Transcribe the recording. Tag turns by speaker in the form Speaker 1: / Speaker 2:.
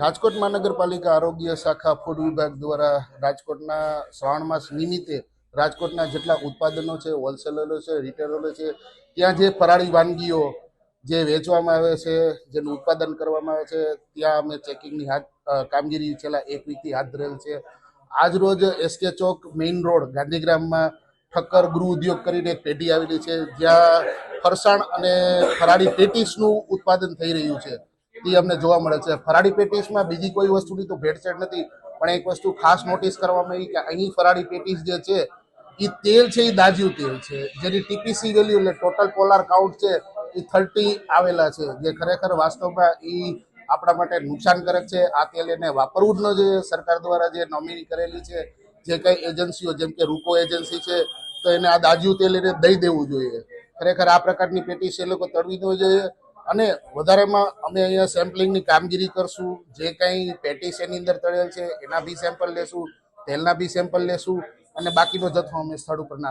Speaker 1: રાજકોટ મહાનગરપાલિકા આરોગ્ય શાખા ફૂડ વિભાગ દ્વારા રાજકોટના શ્રાવણ માસ નિમિત્તે રાજકોટના જેટલા ઉત્પાદનો છે હોલસેલરો છે રિટેલરો છે, ત્યાં જે ફરાળી વાનગીઓ જે વેચવામાં આવે છે, જેનું ઉત્પાદન કરવામાં આવે છે, ત્યાં અમે ચેકિંગની હાથ કામગીરી છેલ્લા એક વીકથી હાથ ધરેલ છે. આજ રોજ એસકે ચોક મેઇન રોડ ગાંધીગ્રામમાં ઠક્કર ગૃહ ઉદ્યોગ કરીને એક પેઢી આવેલી છે, જ્યાં ફરસાણ અને ફરાળી પેટીસનું ઉત્પાદન થઈ રહ્યું છે. તે અમને જોવા મળે છે. ફરાળી પેટીસમાં બીજી કોઈ વસ્તુની તો ભેળસેળ નથી, પણ એક વસ્તુ ખાસ નોટિસ કરવામાં આવી કે અહીં ફરાળી પેટીસ જે છે એ તેલ છે એ દાજ્યું તેલ છે. જેની ટીપીસી વેલ્યુ એટલે ટોટલ પોલાર કાઉન્ટ છે એ થર્ટી આવેલા છે, જે ખરેખર વાસ્તવમાં એ આપણા માટે નુકસાનકારક છે. આ તેલ એને વાપરવું જ ન જોઈએ. સરકાર દ્વારા જે નોમિની કરેલી છે, જે કંઈ એજન્સીઓ, જેમ કે રૂકો એજન્સી છે, તો એને આ દાજ્યું તેલ એને દઈ દેવું જોઈએ. ખરેખર આ પ્રકારની પેટીસ એ લોકો તળવી ન જોઈએ. અને વધારેમાં અમે અહીંયા સેમ્પલિંગની કામગીરી કરશું. જે કંઈ પેટીસ એની અંદર તળેલ છે, એના બી સેમ્પલ લેશું, તેલના બી સેમ્પલ લેશું, અને બાકીનો જથ્થો અમે સ્થળ ઉપર નાશ